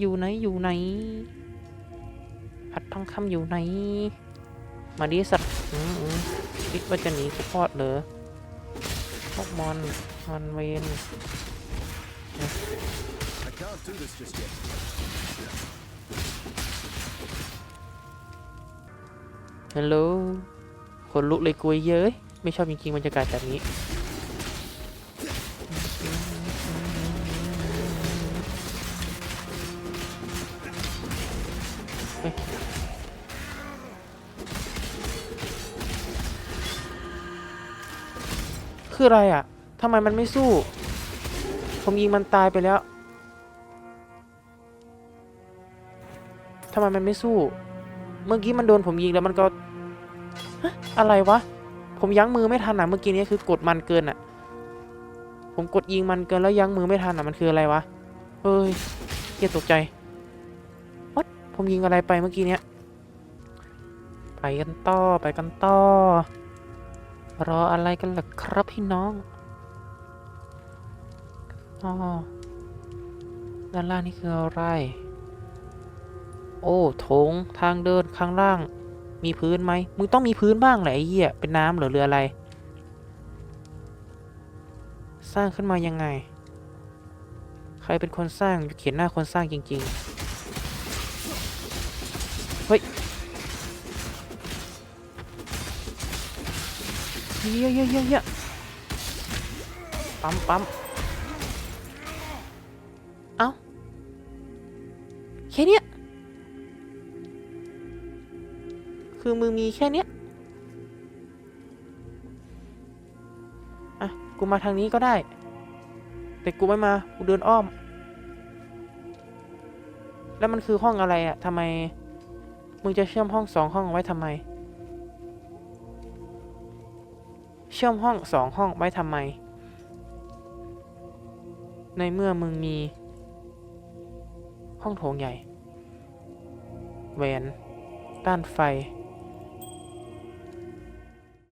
อยู่ไหนอยู่ไหนพัดทองคำอยู่ไหน มาดิสัตว์อืมอืมคิดว่าจะหนีกูพอดเหรอพวกมอนมอนเวนฮัลโหลคนลุกเลยกุยเย้ยไม่ชอบจริงๆบรรยากาศแบบนี้ คืออะไรอะทำไมมันไม่สู้ ผมยิงมันตายไปแล้วทำไมมันไม่สู้ เมื่อกี้มันโดนผมยิงแล้วมันก็อะไรวะ ผมยั้งมือไม่ทันอะ เมื่อกี้นี้คือกดมันเกินอะ ผมกดยิงมันเกินแล้วยั้งมือไม่ทันอะ มันคืออะไรวะ เฮ้ยเกียตกใจ ผมยิงอะไรไปเมื่อกี้เนี้ย ไปกันต่อไปกันต่อ รออะไรกันล่ะครับพี่น้องอ๋อด้านล่างนี่คืออะไร โอ้โถงทางเดินข้างล่าง มีพื้นไหม มึงต้องมีพื้นบ้างแหละไอ้เหี้ย เป็นน้ำหรือเรืออะไร สร้างขึ้นมายังไง ใครเป็นคนสร้างเขียนหน้าคนสร้างจริง ๆ เยอะเยอะเยอะเยอะปั๊มปั๊มเอ้าแค่เนี้ยคือมือมีแค่เนี้ยอะกูมาทางนี้ก็ได้ แต่กูไม่มากูเดินอ้อม แล้วมันคือห้องอะไรอะทำไมมึงจะเชื่อมห้องสองห้องไว้ทำไม เชื่อมห้องสองห้องไว้ทำไม ในเมื่อมึงมี ห้องโถงใหญ่แหวนต้านไฟ